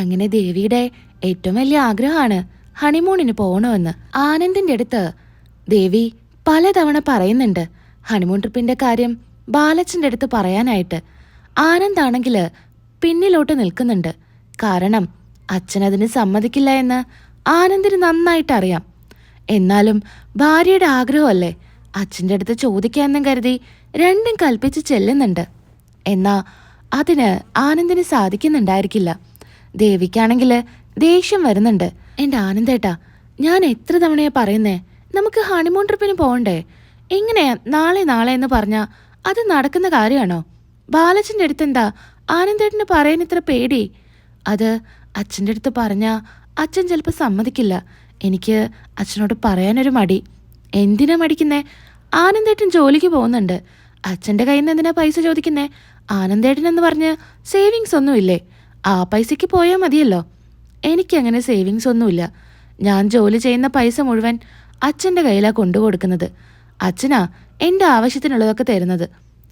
അങ്ങനെ ദേവിയുടെ ഏറ്റവും വലിയ ആഗ്രഹമാണ് ഹണിമൂണിന് പോകണമെന്ന്. ആനന്ദിന്റെ അടുത്ത് ദേവി പലതവണ പറയുന്നുണ്ട്. ഹണിമൂൺ ട്രിപ്പിന്റെ കാര്യം ബാലച്ചന്റെ അടുത്ത് പറയാനായിട്ട്. ആനന്ദാണെങ്കിൽ പിന്നിലോട്ട് നിൽക്കുന്നുണ്ട്. കാരണം അച്ഛൻ അച്ഛനതിന് സമ്മതിക്കില്ല എന്ന് ആനന്ദിന് നന്നായിട്ട് അറിയാം എന്നാലും ഭാര്യയുടെ ആഗ്രഹമല്ലേ അച്ഛന്റെ അടുത്ത് ചോദിക്കാമെന്നും കരുതി രണ്ടും കൽപ്പിച്ച് ചെല്ലുന്നുണ്ട്. എന്നാ അതിന് ആനന്ദിന് സാധിക്കുന്നുണ്ടായിരിക്കില്ല. ദേവിക്കാണെങ്കിൽ ദേഷ്യം വരുന്നുണ്ട്. എന്റെ ആനന്ദേട്ടാ ഞാൻ എത്ര തവണയാ പറയുന്നേ? നമുക്ക് ഹണിമൂൺ ട്രിപ്പിന് പോകണ്ടേ? എങ്ങനെയാ നാളെ നാളെ എന്ന് പറഞ്ഞാ അത് നടക്കുന്ന കാര്യമാണോ? ബാലച്ചന്റെ അടുത്ത് എന്താ ആനന്ദേട്ടന് പറയാൻ ഇത്ര പേടി? അത് അച്ഛന്റെ അടുത്ത് പറഞ്ഞാ അച്ഛൻ ചിലപ്പോൾ സമ്മതിക്കില്ല. എനിക്ക് അച്ഛനോട് പറയാനൊരു മടി. എന്തിനാ മടിക്കുന്നേ? ആനന്ദേട്ടൻ ജോലിക്ക് പോകുന്നുണ്ട്. അച്ഛന്റെ കയ്യിൽ നിന്ന് എന്തിനാ പൈസ ചോദിക്കുന്നേ? ആനന്ദേട്ടൻ എന്ന് പറഞ്ഞ് സേവിങ്സ് ഒന്നുമില്ലേ? ആ പൈസയ്ക്ക് പോയാൽ മതിയല്ലോ. എനിക്കങ്ങനെ സേവിങ്സ് ഒന്നുമില്ല. ഞാൻ ജോലി ചെയ്യുന്ന പൈസ മുഴുവൻ അച്ഛന്റെ കയ്യിലാണ് കൊണ്ടുകൊടുക്കുന്നത് അച്ഛനാ എന്റെ ആവശ്യത്തിനുള്ളതൊക്കെ തരുന്നത്.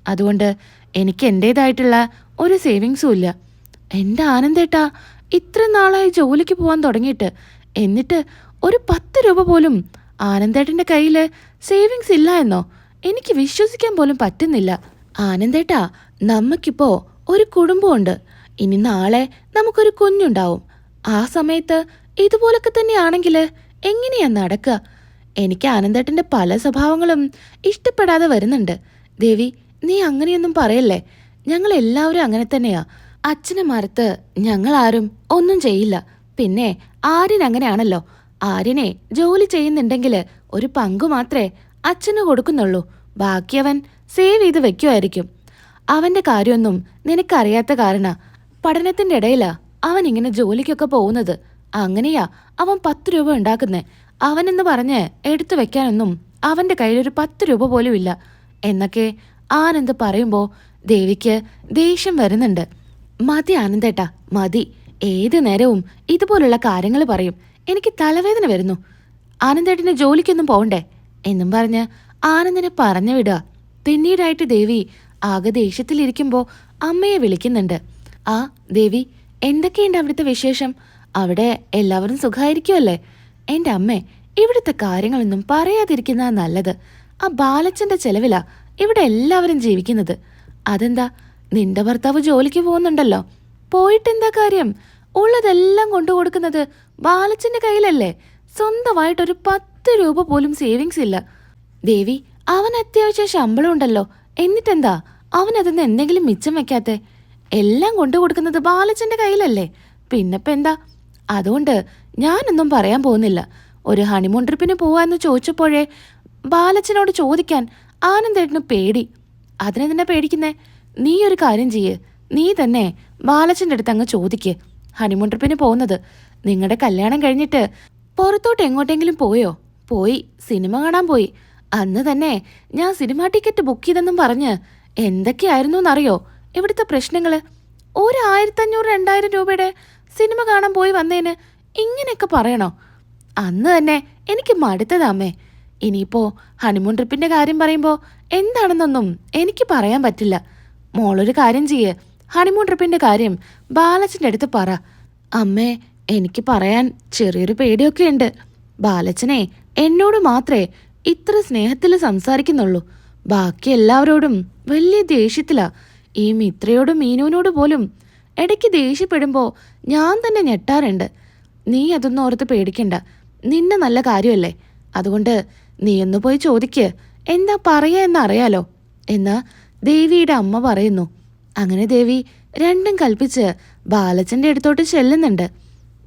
അതുകൊണ്ട് എനിക്ക് എന്റേതായിട്ടുള്ള ഒരു സേവിങ്സും ഇല്ല. എന്റെ ആനന്ദേട്ടാ ഇത്ര നാളായി ജോലിക്ക് പോകാൻ തുടങ്ങിയിട്ട്. എന്നിട്ട് ഒരു പത്ത് രൂപ പോലും ആനന്ദേട്ടന്റെ കയ്യിൽ സേവിങ്സ് ഇല്ല എന്നോ? എനിക്ക് വിശ്വസിക്കാൻ പോലും പറ്റുന്നില്ല. ആനന്ദേട്ടാ നമുക്കിപ്പോൾ ഒരു കുടുംബമുണ്ട് ഇനി നാളെ നമുക്കൊരു കുഞ്ഞുണ്ടാവും. ആ സമയത്ത് ഇതുപോലൊക്കെ തന്നെയാണെങ്കിൽ എങ്ങനെയാ നടക്കുക? എനിക്ക് ആനന്ദേട്ടന്റെ പല സ്വഭാവങ്ങളും ഇഷ്ടപ്പെടാതെ വരുന്നുണ്ട്. ദേവി നീ അങ്ങനെയൊന്നും പറയല്ലേ? ഞങ്ങൾ എല്ലാവരും അങ്ങനെ തന്നെയാ. അച്ഛനെ മറുത്ത് ഞങ്ങൾ ആരും ഒന്നും ചെയ്യില്ല. പിന്നെ ആര്യൻ അങ്ങനെയാണല്ലോ. ആര്യനെ ജോലി ചെയ്യുന്നുണ്ടെങ്കിൽ ഒരു പങ്കു മാത്രമേ അച്ഛന് കൊടുക്കുന്നുള്ളൂ. ബാക്കി അവൻ സേവ് ചെയ്ത് വെക്കുമായിരിക്കും. അവന്റെ കാര്യമൊന്നും നിനക്കറിയാത്ത കാരണ. പഠനത്തിന്റെ ഇടയിലാ അവൻ ഇങ്ങനെ ജോലിക്കൊക്കെ പോകുന്നത്. അങ്ങനെയാ അവൻ പത്ത് രൂപ ഉണ്ടാക്കുന്നേ. അവനെന്ന് പറഞ്ഞ് എടുത്തു വെക്കാനൊന്നും അവന്റെ കയ്യിലൊരു പത്ത് രൂപ പോലും ഇല്ല. എന്നൊക്കെ ആനന്ദ് പറയുമ്പോ ദേവിക്ക് ദേഷ്യം വരുന്നുണ്ട്. മതി ആനന്ദേട്ടാ മതി. ഏത് നേരവും ഇതുപോലുള്ള കാര്യങ്ങൾ പറയും. എനിക്ക് തലവേദന വരുന്നു. ആനന്ദേട്ടന് ജോലിക്കൊന്നും പോകണ്ടേ എന്നും പറഞ്ഞ് ആനന്ദിനെ പറഞ്ഞു വിടുക. പിന്നീടായിട്ട് ദേവി ആകെ ദേഷ്യത്തിലിരിക്കുമ്പോൾ അമ്മയെ വിളിക്കുന്നുണ്ട്. ആ ദേവി എന്തൊക്കെയുണ്ട് അവിടുത്തെ വിശേഷം? അവിടെ എല്ലാവരും സുഖമായിരിക്കുമല്ലേ? എന്റെ അമ്മേ ഇവിടുത്തെ കാര്യങ്ങളൊന്നും പറയാതിരിക്കുന്ന നല്ലത്. ആ ബാലച്ചന്റെ ചെലവിലാ ഇവിടെ എല്ലാവരും ജീവിക്കുന്നത്. അതെന്താ നിന്റെ ഭർത്താവ് ജോലിക്ക് പോകുന്നുണ്ടല്ലോ? പോയിട്ടെന്താ കാര്യം? ഉള്ളതെല്ലാം കൊണ്ടു കൊടുക്കുന്നത് ബാലച്ചന്റെ കയ്യിലല്ലേ? സ്വന്തമായിട്ടൊരു പത്ത് രൂപ പോലും സേവിങ്സ് ഇല്ല. ദേവി അവൻ അത്യാവശ്യം ശമ്പളം ഉണ്ടല്ലോ എന്നിട്ടെന്താ? അവനതിന് എന്തെങ്കിലും മിച്ചം വെക്കാത്തെ? എല്ലാം കൊണ്ടു കൊടുക്കുന്നത് ബാലച്ചന്റെ കയ്യിലല്ലേ? പിന്നിപ്പോൾ എന്താ? അതുകൊണ്ട് ഞാനൊന്നും പറയാൻ പോകുന്നില്ല. ഒരു ഹണിമൂൺ ട്രിപ്പിന് പോവാന്ന് ചോദിച്ചപ്പോഴേ ബാലച്ചനോട് ചോദിക്കാൻ ആനന്ദേട്ടന് പേടി. അതിനെന്തിനാ പേടിക്കുന്നേ? നീ ഒരു കാര്യം ചെയ്യ്. നീ തന്നെ ബാലച്ചന്റെ അടുത്ത് അങ്ങ് ചോദിക്ക്. ഹണിമൂൺ ട്രിപ്പിന് പോകുന്നത്. നിങ്ങളുടെ കല്യാണം കഴിഞ്ഞിട്ട് പുറത്തോട്ട് എങ്ങോട്ടെങ്കിലും പോയോ? പോയി സിനിമ കാണാൻ പോയി. അന്ന് തന്നെ ഞാൻ സിനിമ ടിക്കറ്റ് ബുക്ക് ചെയ്തെന്നും പറഞ്ഞ് എന്തൊക്കെയായിരുന്നു എന്നറിയോ? ഇവിടുത്തെ പ്രശ്നങ്ങൾ? ഒരു ആയിരത്തഞ്ഞൂറ് രണ്ടായിരം രൂപയുടെ സിനിമ കാണാൻ പോയി വന്നതിന് ഇങ്ങനെയൊക്കെ പറയണോ? അന്ന് തന്നെ എനിക്ക് മടുത്തതാമ്മേ ഇനിയിപ്പോ ഹണിമൂൺ ട്രിപ്പിന്റെ കാര്യം പറയുമ്പോൾ എന്താണെന്നൊന്നും എനിക്ക് പറയാൻ പറ്റില്ല. മോളൊരു കാര്യം ചെയ്യേ. ഹണിമൂൺ ട്രിപ്പിന്റെ കാര്യം ബാലച്ചന്റെ അടുത്ത് പറ. അമ്മേ എനിക്ക് പറയാൻ ചെറിയൊരു പേടിയൊക്കെ ഉണ്ട്. ബാലച്ചനെ എന്നോട് മാത്രമേ ഇത്ര സ്നേഹത്തിൽ സംസാരിക്കുന്നുള്ളൂ. ബാക്കി എല്ലാവരോടും വലിയ ദേഷ്യത്തിലാ. ഈ മിത്രയോടും മീനുവിനോട് പോലും ഇടയ്ക്ക് ദേഷ്യപ്പെടുമ്പോ ഞാൻ തന്നെ ഞെട്ടാറുണ്ട്. നീ അതൊന്നും ഓർത്ത് പേടിക്കണ്ട. നിന്നെ നല്ല കാര്യമല്ലേ? അതുകൊണ്ട് നീ ഒന്ന് പോയി ചോദിക്ക്. എന്താ പറയുക എന്നറിയാലോ? എന്ന് ദേവിയുടെ അമ്മ പറയുന്നു. അങ്ങനെ ദേവി രണ്ടും കൽപ്പിച്ച് ബാലച്ചന്റെ അടുത്തോട്ട് ചെല്ലുന്നുണ്ട്.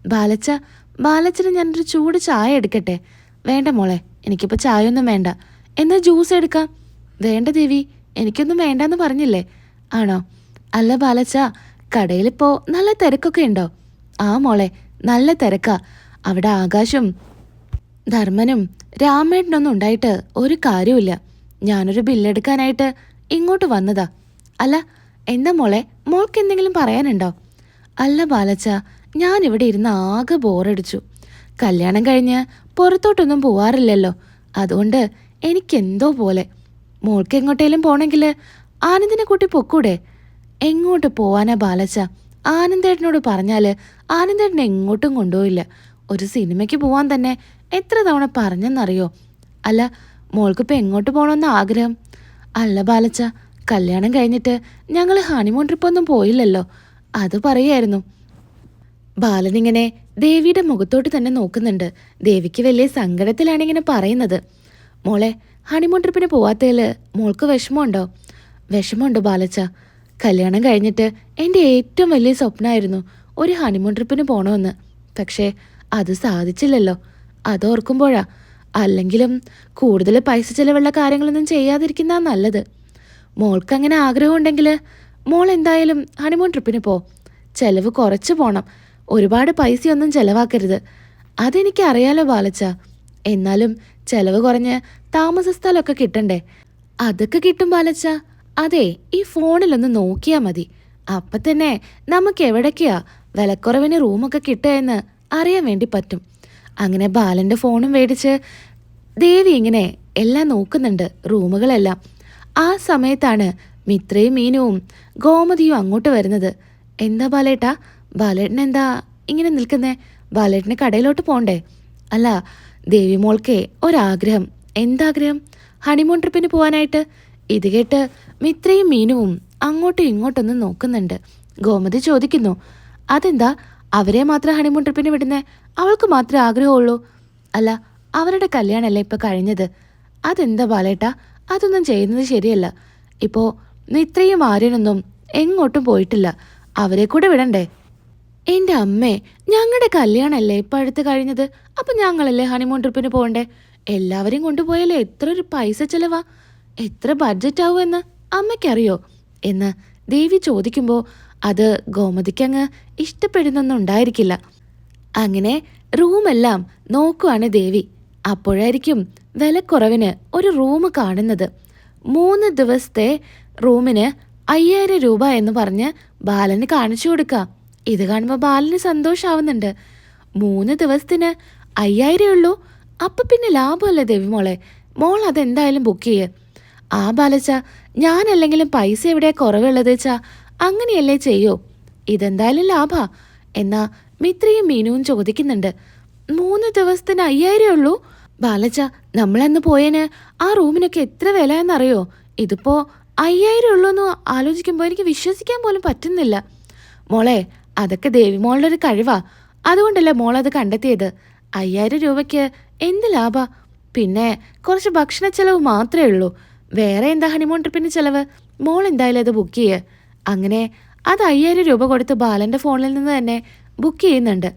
ബാലച്ച ബാലച്ചന് ഞാനൊരു ചൂട് ചായ എടുക്കട്ടെ? വേണ്ട മോളെ എനിക്കിപ്പോൾ ചായ ഒന്നും വേണ്ട. എന്നാ ജ്യൂസ് എടുക്കാം? വേണ്ട ദേവി എനിക്കൊന്നും വേണ്ടെന്ന് പറഞ്ഞില്ലേ? ആണോ? അല്ല ബാലച്ച കടയിലിപ്പോ നല്ല തിരക്കൊക്കെ ഉണ്ടോ? ആ മോളെ നല്ല തിരക്കാ. അവിടെ ആകാശും ധർമ്മനും രാമേട്ടനൊന്നും ഉണ്ടായിട്ട് ഒരു കാര്യമില്ല ഞാനൊരു ബില്ലെടുക്കാനായിട്ട് ഇങ്ങോട്ട് വന്നതാ. അല്ല എന്താ മോളെ മോൾക്ക് എന്തെങ്കിലും പറയാനുണ്ടോ? അല്ല ബാലച്ച ഞാൻ ഇവിടെ ഇരുന്ന് ആകെ ബോറടിച്ചു കല്യാണം കഴിഞ്ഞ് പുറത്തോട്ടൊന്നും പോവാറില്ലല്ലോ. അതുകൊണ്ട് എനിക്കെന്തോ പോലെ. മോൾക്ക് എങ്ങോട്ടേലും പോണെങ്കിൽ ആനന്ദിനെ കൂട്ടി പൊക്കൂടെ? എങ്ങോട്ട് പോവാനാ ബാലച്ച? ആനന്ദേട്ടനോട് പറഞ്ഞാൽ ആനന്ദേട്ടനെ എങ്ങോട്ടും കൊണ്ടുപോയില്ല. ഒരു സിനിമയ്ക്ക് പോവാൻ തന്നെ എത്ര തവണ പറഞ്ഞെന്നറിയോ? അല്ല മോൾക്കിപ്പോൾ എങ്ങോട്ട് പോകണമെന്ന് ആഗ്രഹം? അല്ല ബാലച്ച കല്യാണം കഴിഞ്ഞിട്ട് ഞങ്ങൾ ഹണിമൂൺ ട്രിപ്പൊന്നും പോയില്ലല്ലോ. അത് പറയായിരുന്നു. ബാലനിങ്ങനെ ദേവിയുടെ മുഖത്തോട്ട് തന്നെ നോക്കുന്നുണ്ട്. ദേവിക്ക് വലിയ സങ്കടത്തിലാണ് ഇങ്ങനെ പറയുന്നത്. മോളെ ഹണിമൂൺ ട്രിപ്പിന് പോവാത്തതിൽ മോൾക്ക് വിഷമമുണ്ടോ? വിഷമമുണ്ട് ബാലച്ച. കല്യാണം കഴിഞ്ഞിട്ട് എന്റെ ഏറ്റവും വലിയ സ്വപ്നമായിരുന്നു ഒരു ഹണിമൂൺ ട്രിപ്പിന് പോകണമെന്ന് പക്ഷേ അത് സാധിച്ചില്ലല്ലോ. അതോർക്കുമ്പോഴാ അല്ലെങ്കിലും കൂടുതൽ പൈസ ചിലവുള്ള കാര്യങ്ങളൊന്നും ചെയ്യാതിരിക്കുന്ന നല്ലത്. മോൾക്ക് അങ്ങനെ ആഗ്രഹമുണ്ടെങ്കിൽ മോൾ എന്തായാലും ഹണിമൂൺ ട്രിപ്പിന് പോ. ചെലവ് കുറച്ച് പോണം. ഒരുപാട് പൈസയൊന്നും ചെലവാക്കരുത്. അതെനിക്ക് അറിയാലോ ബാലച്ച. എന്നാലും ചെലവ് കുറഞ്ഞ് താമസ സ്ഥലമൊക്കെ കിട്ടണ്ടേ? അതൊക്കെ കിട്ടും ബാലച്ച. അതെ ഈ ഫോണിലൊന്ന് നോക്കിയാ മതി. അപ്പൊ തന്നെ നമുക്ക് എവിടേക്കാ വിലക്കുറവിന് റൂമൊക്കെ കിട്ടുക എന്ന് അറിയാൻ വേണ്ടി പറ്റും. അങ്ങനെ ബാലന്റെ ഫോണും മേടിച്ച് ദേവി ഇങ്ങനെ എല്ലാം നോക്കുന്നുണ്ട് റൂമുകളെല്ലാം. ആ സമയത്താണ് മിത്രയും മീനുവും ഗോമതിയും അങ്ങോട്ട് വരുന്നത്. എന്താ ബാലേട്ടാ? ബാലേട്ടൻ എന്താ ഇങ്ങനെ നിൽക്കുന്നേ? ബാലേട്ടന് കടയിലോട്ട് പോണ്ടേ? അല്ല ദേവി മോൾക്കേ ഒരാഗ്രഹം. എന്താഗ്രഹം? ഹണിമൂൺ ട്രിപ്പിന് പോവാനായിട്ട് ഇത് കേട്ട് മിത്രയും മീനുവും അങ്ങോട്ടും ഇങ്ങോട്ടൊന്നും നോക്കുന്നുണ്ട്. ഗോമതി ചോദിക്കുന്നു അതെന്താ? അവരെ മാത്രം ഹണിമൂൺ ട്രിപ്പിന് വിടുന്നേ? അവൾക്ക് മാത്രമേ ആഗ്രഹമുള്ളൂ? അല്ല അവരുടെ കല്യാണമല്ലേ ഇപ്പൊ കഴിഞ്ഞത്? അതെന്താ ബാലേട്ടാ? അതൊന്നും ചെയ്യുന്നത് ശരിയല്ല. ഇപ്പോ നിത്രയും ആര്യനൊന്നും എങ്ങോട്ടും പോയിട്ടില്ല. അവരെ കൂടെ വിടണ്ടേ? എന്റെ അമ്മേ ഞങ്ങളുടെ കല്യാണല്ലേ ഇപ്പൊ അടുത്ത് കഴിഞ്ഞത്? അപ്പൊ ഞങ്ങളല്ലേ ഹണിമൂൺ ട്രിപ്പിന് പോകണ്ടേ? എല്ലാവരെയും കൊണ്ടുപോയാലേ എത്ര ഒരു പൈസ ചെലവാ? എത്ര ബഡ്ജറ്റ് ആവുമെന്ന് അമ്മയ്ക്കറിയോ? എന്ന് ദേവി ചോദിക്കുമ്പോൾ അത് ഗോമതിക്കങ്ങ് ഇഷ്ടപ്പെടുന്നൊന്നും ഉണ്ടായിരിക്കില്ല അങ്ങനെ റൂമെല്ലാം നോക്കുവാണ് ദേവി. അപ്പോഴായിരിക്കും വിലക്കുറവിന് ഒരു റൂം കാണുന്നത്. മൂന്ന് ദിവസത്തെ റൂമിന് അയ്യായിരം രൂപ എന്ന് പറഞ്ഞ് ബാലന് കാണിച്ചു കൊടുക്കാം. ഇത് കാണുമ്പോൾ ബാലന് സന്തോഷാവുന്നുണ്ട്. മൂന്ന് ദിവസത്തിന് അയ്യായിരം ഉള്ളൂ. അപ്പം പിന്നെ ലാഭമല്ലേ ദേവി മോളെ? മോൾ അതെന്തായാലും ബുക്ക് ചെയ്യ്. ആ ബാലച്ച ഞാനല്ലെങ്കിലും പൈസ എവിടെയാ കുറവുള്ളത് വെച്ചാ അങ്ങനെയല്ലേ ചെയ്യോ. ഇതെന്തായാലും ലാഭ. എന്നാ മിത്രയും മീനുവും ചോദിക്കുന്നുണ്ട്. മൂന്ന് ദിവസത്തിന് അയ്യായിരം ഉള്ളൂ? ബാലച്ച നമ്മളന്ന് പോയേന് ആ റൂമിനൊക്കെ എത്ര വില എന്നറിയോ ഇതിപ്പോ അയ്യായിരം ഉള്ളൂന്ന് ആലോചിക്കുമ്പോൾ എനിക്ക് വിശ്വസിക്കാൻ പോലും പറ്റുന്നില്ല. മോളെ അതൊക്കെ ദേവിമോളുടെ ഒരു കഴിവാ. അതുകൊണ്ടല്ലേ മോൾ അത് കണ്ടെത്തിയത്? അയ്യായിരം രൂപയ്ക്ക് എന്ത് ലാഭ? പിന്നെ കുറച്ച് ഭക്ഷണ ചെലവ് മാത്രമേ ഉള്ളൂ. വേറെ എന്താ ഹണിമൂൺ ട്രിപ്പിന് ചെലവ്? മോൾ എന്തായാലും അത് ബുക്ക് ചെയ്യ്. അങ്ങനെ അത് അയ്യായിരം രൂപ കൊടുത്ത് ബാലന്റെ ഫോണിൽ നിന്ന് തന്നെ ബുക്ക് ചെയ്യുന്നുണ്ട്.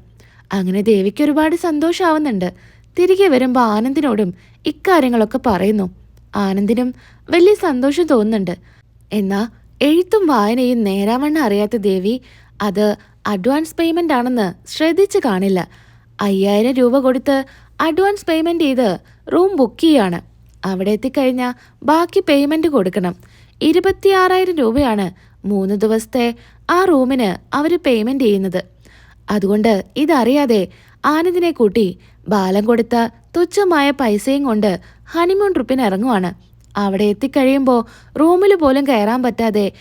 അങ്ങനെ ദേവിക്ക് ഒരുപാട് സന്തോഷാവുന്നുണ്ട്. തിരികെ വരുമ്പോൾ ആനന്ദിനോടും ഇക്കാര്യങ്ങളൊക്കെ പറയുന്നു. ആനന്ദിനും വലിയ സന്തോഷം തോന്നുന്നുണ്ട്. എന്നാ എഴുത്തും വായനയും നേരാവണ്ണം അറിയാത്ത ദേവി അത് അഡ്വാൻസ് പേയ്മെന്റ് ആണെന്ന് ശ്രദ്ധിച്ചു കാണില്ല. അയ്യായിരം രൂപ കൊടുത്ത് അഡ്വാൻസ് പേയ്മെന്റ് ചെയ്ത് റൂം ബുക്ക് ചെയ്യാണ്. അവിടെ എത്തിക്കഴിഞ്ഞാൽ ബാക്കി പേയ്മെന്റ് കൊടുക്കണം. ഇരുപത്തിയാറായിരം രൂപയാണ് മൂന്ന് ദിവസത്തെ ആ റൂമിന് അവർ പേയ്മെന്റ് ചെയ്യുന്നത്. അതുകൊണ്ട് ഇതറിയാതെ ആനന്ദിനെ കൂട്ടി ബാലം കൊടുത്ത തുച്ഛമായ പൈസയും കൊണ്ട് ഹണിമൂൺ ട്രിപ്പിന് ഇറങ്ങുവാണ്. അവിടെ എത്തിക്കഴിയുമ്പോൾ റൂമിൽ പോലും കയറാൻ പറ്റാതെ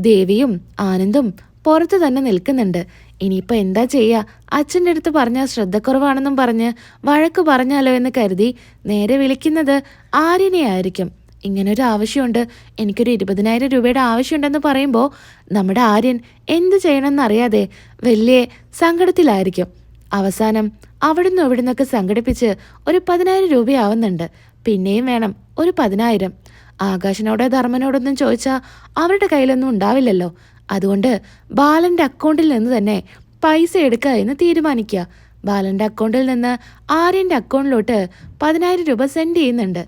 ദേവിയും ആനന്ദും പുറത്ത് തന്നെ നിൽക്കുന്നുണ്ട്. ഇനിയിപ്പോൾ എന്താ ചെയ്യുക അച്ഛന്റെ അടുത്ത് പറഞ്ഞാൽ ശ്രദ്ധക്കുറവാണെന്നും പറഞ്ഞ് വഴക്ക് പറഞ്ഞാലോ എന്ന് കരുതി നേരെ വിളിക്കുന്നത് ആര്യനെ ആയിരിക്കും ഇങ്ങനൊരു ആവശ്യമുണ്ട്. എനിക്കൊരു ഇരുപതിനായിരം രൂപയുടെ ആവശ്യമുണ്ടെന്ന് പറയുമ്പോൾ നമ്മുടെ ആര്യൻ എന്ത് ചെയ്യണമെന്നറിയാതെ വലിയ സങ്കടത്തിലായിരിക്കും. അവസാനം അവിടുന്ന് ഇവിടുന്നൊക്കെ സംഘടിപ്പിച്ച് ഒരു പതിനായിരം രൂപയാവുന്നുണ്ട്. പിന്നെയും വേണം ഒരു പതിനായിരം. ആകാശനോടോ ധർമ്മനോടൊന്നും ചോദിച്ചാൽ അവരുടെ കയ്യിലൊന്നും ഉണ്ടാവില്ലല്ലോ. അതുകൊണ്ട് ബാലന്റെ അക്കൗണ്ടിൽ നിന്ന് തന്നെ പൈസ എടുക്കുക എന്ന് തീരുമാനിക്കുക. ബാലന്റെ അക്കൗണ്ടിൽ നിന്ന് ആര്യന്റെ അക്കൗണ്ടിലോട്ട് പതിനായിരം രൂപ സെൻഡ് ചെയ്യുന്നുണ്ട്.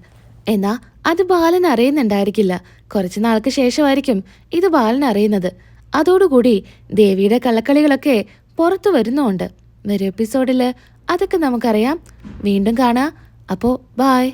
എന്നാ അത് ബാലൻ അറിയുന്നുണ്ടായിരിക്കില്ല. കുറച്ച് നാൾക്ക് ശേഷമായിരിക്കും ഇത് ബാലൻ അറിയുന്നത്. അതോടുകൂടി ദേവിയുടെ കള്ളക്കളികളൊക്കെ പുറത്തു വരുന്നുമുണ്ട് വരും എപ്പിസോഡിൽ അതൊക്കെ നമുക്കറിയാം. വീണ്ടും കാണാം. അപ്പോൾ ബായ്